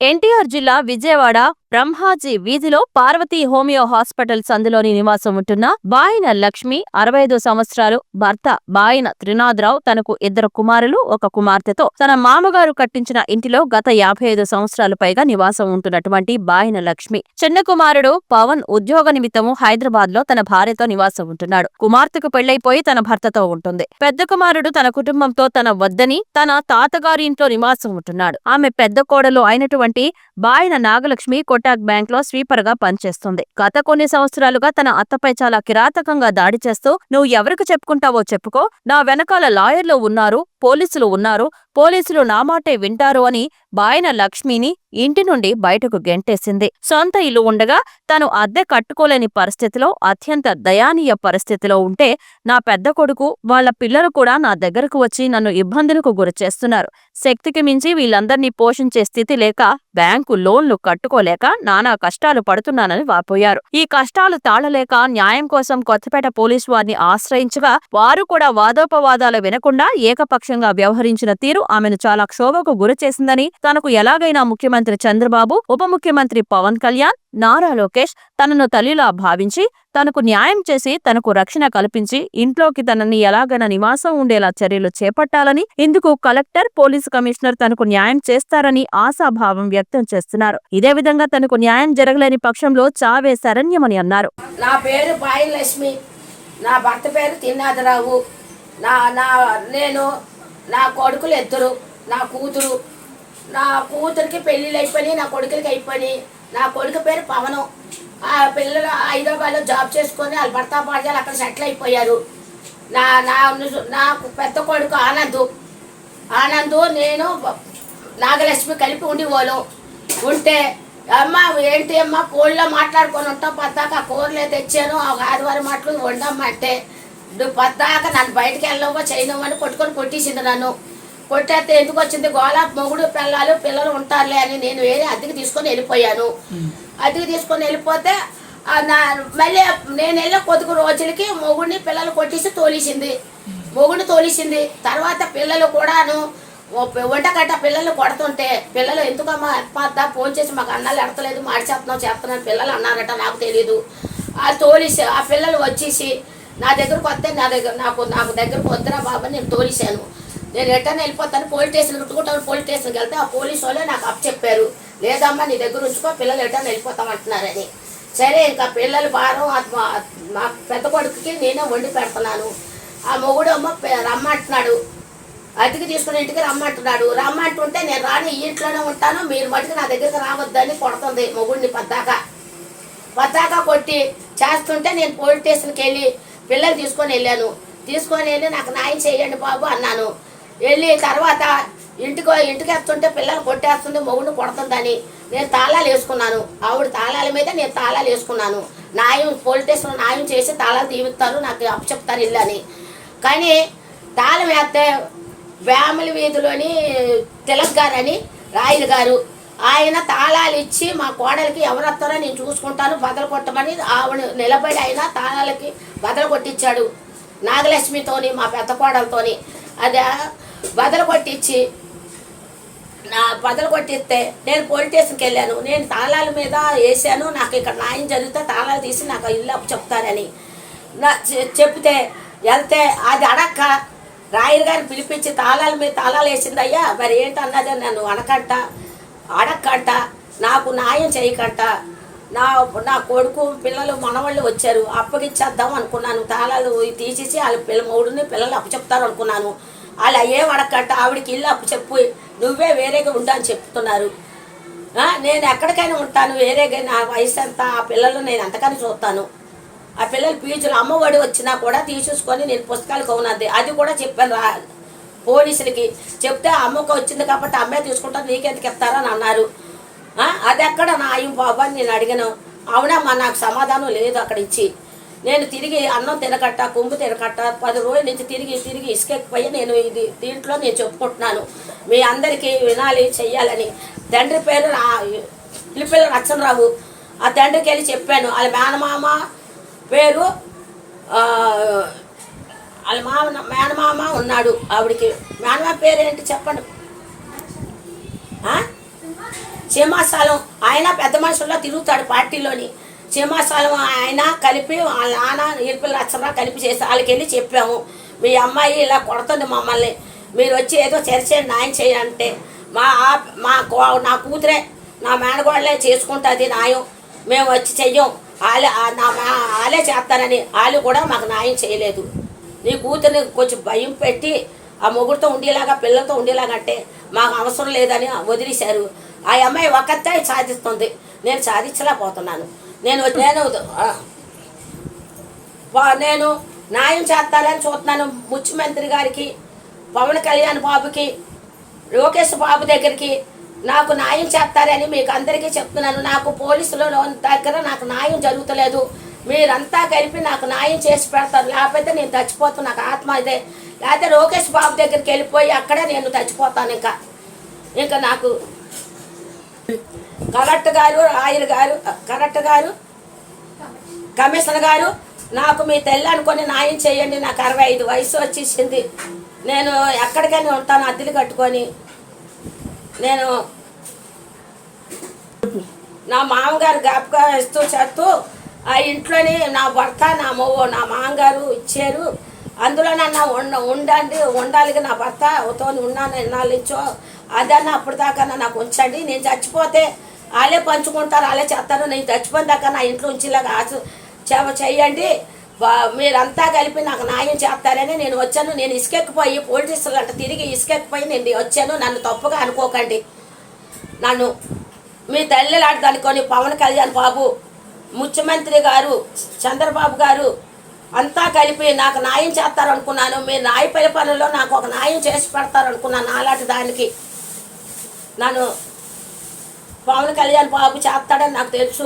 ఎన్టీఆర్ జిల్లా విజయవాడ బ్రహ్మాజీ వీధిలో Parvati homeo hospital సందులోని నివాసం ఉంటున్న బాయిన లక్ష్మి అరవై ఐదు సంవత్సరాలు భర్త బాయిన త్రినాథరావు తనకు ఇద్దరు కుమారులు ఒక కుమార్తెతో తన మామగారు కట్టించిన ఇంటిలో గత యాభై ఐదు సంవత్సరాలు పైగా నివాసం ఉంటున్నటువంటి బాయిన లక్ష్మి. చిన్న కుమారుడు పవన్ ఉద్యోగ నిమిత్తము హైదరాబాద్లో తన భార్యతో నివాసం ఉంటున్నాడు. కుమార్తెకు పెళ్ళైపోయి తన భర్తతో ఉంటుంది. పెద్ద కుమారుడు తన కుటుంబంతో తన వద్దని తన తాతగారి ఇంట్లో నివాసం ఉంటున్నాడు. ఆమె పెద్ద కోడలు అయినటువంటి బాయిన నాగలక్ష్మి కొటాక్ బ్యాంక్లో స్వీపర్గా పనిచేస్తుంది. గత కొన్ని సంవత్సరాలుగా తన అత్తపై చాలా కిరాతకంగా దాడి చేస్తూ నువ్వు ఎవరికి చెప్పుకుంటావో చెప్పుకో. నా వెనకాల లాయర్లు ఉన్నారు పోలీసులు ఉన్నారు పోలీసులు నా మాటే వింటారు అని బాయన లక్ష్మిని ఇంటి నుండి బయటకు గెంటేసింది. సొంత ఇల్లు ఉండగా తను అద్దె కట్టుకోలేని పరిస్థితిలో అత్యంత దయానీయ పరిస్థితిలో ఉంటే నా పెద్ద కొడుకు వాళ్ళ పిల్లలు కూడా నా దగ్గరకు వచ్చి నన్ను ఇబ్బందులకు గురి చేస్తున్నారు. శక్తికి మించి వీళ్ళందర్నీ పోషించే స్థితి లేక బ్యాంకు లోన్లు కట్టుకోలేక నానా కష్టాలు పడుతున్నానని వాపోయారు. ఈ కష్టాలు తాళలేక న్యాయం కోసం కొత్తపేట పోలీసు వారిని ఆశ్రయించగా వారు కూడా వాదోపవాదాలు వినకుండా ఏకపక్షంగా వ్యవహరించిన తీరు ఆమెను చాలా క్షోభకు గురి చేసిందని తనకు ఎలాగైనా ముఖ్యమంత్రి చంద్రబాబు ఉప ముఖ్యమంత్రి పవన్ కళ్యాణ్ నారా లోకేష్ తనను తల్లిలా భావించి తనకు న్యాయం చేసి తనకు రక్షణ కల్పించి ఇంట్లోకి తనని ఎలాగైనా నివాసం ఉండేలా చర్యలు చేపట్టాలని ఇందుకు కలెక్టర్ పోలీసు కమిషనర్ తనకు న్యాయం చేస్తారని ఆశాభావం వ్యక్తం చేస్తున్నారు. ఇదే విధంగా తనకు న్యాయం జరగలేని పక్షంలో చావే శరణ్యమని అన్నారు. నా పేరు బాయి లక్ష్మి నా భర్త పేరు తిన్నాదరావు. నా నా నేను నా కొడుకులు ఇద్దరు నా కూతురు. నా కూతురికి పెళ్ళిళ్ళు అయిపోయి నా కొడుకులకి అయిపోయి నా కొడుకు పేరు పవను. ఆ పిల్లలు హైదరాబాద్లో జాబ్ చేసుకొని వాళ్ళు భర్త పాఠశాల అక్కడ సెటిల్ అయిపోయారు. నా నా నాకు పెద్ద కొడుకు ఆనందు. ఆనందు నేను నాగలక్ష్మి కలిపి ఉండేవాళ్ళం. ఉంటే అమ్మ ఏంటి అమ్మ కోళ్ళలో మాట్లాడుకొని ఉంటాం పద్దాక కూరలే తెచ్చాను ఆ ఆదివారం మాటలు వండమ్మంటే నువ్వు పద్దాక నన్ను బయటికి వెళ్ళవో చేయనమని కొట్టుకొని కొట్టేసింది నన్ను. కొట్టేస్తే ఎందుకు వచ్చింది? గోళ మొగుడు పిల్లలు పిల్లలు ఉంటారులే అని నేను వేరే అద్దెకి తీసుకొని వెళ్ళిపోయాను. అద్దెకి తీసుకొని వెళ్ళిపోతే నా మళ్ళీ నేను వెళ్ళే కొద్ది రోజులకి మొగుడిని పిల్లలు కొట్టేసి తోలేసింది. మొగుడిని తోలేసింది. తర్వాత పిల్లలు కూడాను వంటగడ్డ పిల్లలు కొడుతుంటే పిల్లలు ఎందుకమ్మా ఎత్పద్దా ఫోన్ చేసి మాకు అన్నాలు ఎడతలేదు మాడి చేస్తున్నావు చేస్తున్నాను పిల్లలు అన్నారట నాకు తెలియదు ఆ తోలిసి ఆ పిల్లలు వచ్చేసి నా దగ్గరకు వస్తే నా దగ్గర నాకు నాకు దగ్గరకు వద్దురా బాబా నేను తోలిసాను నేను రిటర్న్ వెళ్ళిపోతాను పోలీస్ స్టేషన్ రుట్టుకుంటాను పోలీస్ స్టేషన్కి వెళ్తే ఆ పోలీస్ వాళ్ళే నాకు అప్ చెప్పారు. లేదమ్మా నీ దగ్గర ఉంచుకో పిల్లలు రిటర్న్ వెళ్ళిపోతాం అంటున్నారని సరే ఇంకా పిల్లలు భారం మా మా పెద్ద కొడుకుకి నేనే వండి పెడుతున్నాను. ఆ మొగుడు అమ్మ పె- రమ్మంటున్నాడు. అతికి తీసుకుని ఇంటికి రమ్మంటున్నాడు. రమ్మంటుంటే నేను రాని ఈ ఇంట్లోనే ఉంటాను మీరు మటుకు నా దగ్గరికి రావద్దని కొడుతుంది మొగుడిని పద్దాక. పద్దాక కొట్టి చేస్తుంటే నేను పోలీస్ స్టేషన్కి వెళ్ళి పిల్లలు తీసుకొని వెళ్ళాను. తీసుకొని వెళ్ళి నాకు న్యాయం చేయండి బాబు అన్నాను. వెళ్ళి తర్వాత ఇంటికి ఇంటికి వస్తుంటే పిల్లలు కొట్టేస్తుంది మొగుడిని కొడుతుందని నేను తాళాలు వేసుకున్నాను. ఆవిడ తాళాల మీద నేను తాళాలు వేసుకున్నాను. న్యాయం పోలీస్ స్టేషన్లో న్యాయం చేసి తాళాలు తీవిస్తారు నాకు అప్పచెప్తారు ఇల్లు అని. కానీ తాళం వేస్తే వేమల వీధిలోని తిలక్ గారు అని రాయలు గారు ఆయన తాళాలు ఇచ్చి మా కోడలికి ఎవరు వస్తారో నేను చూసుకుంటాను బదలు కొట్టమని ఆవిడ నిలబడి ఆయన తాళాలకి బదలు కొట్టించాడు. నాగలక్ష్మితోని మా పెద్ద కోడలతోని. అది బదలు కొట్టించి నా బదలు కొట్టిస్తే నేను పోలీస్ స్టేషన్కి వెళ్ళాను. నేను తాళాల మీద వేసాను నాకు ఇక్కడ న్యాయం జరిగితే తాళాలు తీసి నాకు ఇల్లు అప్పు చెప్తానని నా చె- చెప్తే వెళ్తే అది అడక్క. రాయర్ గారిని పిలిపించి తాళాల మీద తాళాలు వేసిందయ్యా మరి ఏంటన్నది నన్ను అనకంట. అడక్కంట నాకు న్యాయం చేయకంట. నా నా కొడుకు పిల్లలు మనవాళ్ళు వచ్చారు. అప్పగిచ్చేద్దాం అనుకున్నాను. తాళాలు తీసేసి వాళ్ళ పిల్ల మూడుని పిల్లలు అప్పచెప్తారు అనుకున్నాను. వాళ్ళు ఏం అడగంట ఆవిడకి ఇల్లు అప్పు చెప్పు. నువ్వే వేరేగా ఉండని చెప్తున్నారు. నేను ఎక్కడికైనా ఉంటాను. వేరేగా నా వయసు ఎంత? ఆ పిల్లలు నేను ఎంతకని చూస్తాను? ఆ పిల్లలు ఫీజులు అమ్మఒడి వచ్చినా కూడా తీసేసుకొని నేను పుస్తకాలు కొన్నది అది కూడా చెప్పాను రా. పోలీసులకి చెప్తే అమ్మకు వచ్చింది కాబట్టి అమ్మే తీసుకుంటాను నీకెందుకు ఇస్తారని అన్నారు. అది ఎక్కడ నా అయ్యం బాబు అని నేను అడిగాను. అవునమ్మా నాకు సమాధానం లేదు అక్కడ ఇచ్చి. నేను తిరిగి అన్నం తినకట్ట కుంభు తినకట్ట పది రోజుల నుంచి తిరిగి తిరిగి ఇసుకెక్కిపోయి నేను ఇది దీంట్లో నేను చెప్పుకుంటున్నాను. మీ అందరికీ వినాలి చెయ్యాలని. తండ్రి పేరు నా పిలిపిల్ల రచ్చనరావు ఆ తండ్రికి వెళ్ళి చెప్పాను. వాళ్ళ మేనమామ పేరు వాళ్ళ మామ మేనమామ ఉన్నాడు. ఆవిడికి మేనమామ పేరు ఏంటి చెప్పండి. చీమాసాలం సింహాస్థలం ఆయన పెద్ద మనుషుల్లో తిరుగుతాడు పార్టీలోని. సింహాస్థలం ఆయన కలిపి వాళ్ళ నాన్న ఇరుపుల లక్షణరావు కలిపి చేసి వాళ్ళకి వెళ్ళి చెప్పాము. మీ అమ్మాయి ఇలా కొడుతుంది మమ్మల్ని. మీరు వచ్చి ఏదో చర్చేయండి న్యాయం చేయాలంటే మా మా కో- నా కూతురే నా మేనగోడలే చేసుకుంటుంది న్యాయం. మేము వచ్చి చెయ్యం. వాళ్ళే నా మా వాళ్ళే చేస్తారని. వాళ్ళు కూడా మాకు న్యాయం చేయలేదు. నీ కూతుర్ని కొంచెం భయం పెట్టి ఆ మొగుడితో ఉండేలాగా పిల్లలతో ఉండేలాగా అంటే మాకు అవసరం లేదని వదిలేశారు. ఆ అమ్మాయి ఒక్కతే సాధిస్తుంది. నేను సాధించలేకపోతున్నాను. నేను నేను నేను న్యాయం చేస్తానని చూస్తున్నాను ముఖ్యమంత్రి గారికి పవన్ కళ్యాణ్ బాబుకి లోకేష్ బాబు దగ్గరికి. నాకు న్యాయం చేస్తారని మీకు అందరికీ చెప్తున్నాను. నాకు పోలీసుల దగ్గర నాకు న్యాయం జరుగుతలేదు. మీరంతా కలిపి నాకు న్యాయం చేసి పెడతారు. లేకపోతే నేను చచ్చిపోతాను నాకు ఆత్మ ఇదే. లేకపోతే లోకేష్ బాబు దగ్గరికి వెళ్ళిపోయి అక్కడే నేను చచ్చిపోతాను ఇంకా. ఇంకా నాకు కలెక్టర్ గారు ఆయన గారు కలెక్టర్ గారు కమిషనర్ గారు నాకు మీ తెల్ల అనుకొని న్యాయం చేయండి. నాకు అరవై ఐదు వయసు వచ్చేసింది. నేను ఎక్కడికైనా ఉంటాను అద్దెలు కట్టుకొని. నేను నా మామగారు జ్ఞాపకం ఇస్తూ చేస్తూ ఆ ఇంట్లోని నా భర్త నా మొవ్వ నా మామగారు ఇచ్చారు. అందులో నన్ను ఉండ ఉండండి ఉండాలి నా భర్త తో ఉన్నాను ఎన్నాళ్ళించో అదన్న అప్పుడు దాకా నాకు ఉంచండి నేను చచ్చిపోతే వాళ్ళే పంచుకుంటారు వాళ్ళే చేస్తారు. నేను చచ్చిపోయిన దాకా నా ఇంట్లో ఉంచేలాగా ఆశ చేయండి. చెయ్యండి మీరంతా కలిపి నాకు న్యాయం చేస్తారని నేను వచ్చాను. నేను ఇసుకెక్కిపోయి పోలీసులు అంట తిరిగి ఇసుకెక్కిపోయి నేను వచ్చాను. నన్ను తప్పుగా అనుకోకండి. నన్ను మీ తల్లి లాంటిది అనుకొని పవన్ కళ్యాణ్ బాబు ముఖ్యమంత్రి గారు చంద్రబాబు గారు అంతా కలిపి నాకు న్యాయం చేస్తారనుకున్నాను. మీ న్యాయపల్లి పనుల్లో నాకు ఒక న్యాయం చేసి పెడతారు అనుకున్నాను అలాంటి దానికి. నన్ను పవన్ కళ్యాణ్ బాబు చేస్తాడని నాకు తెలుసు.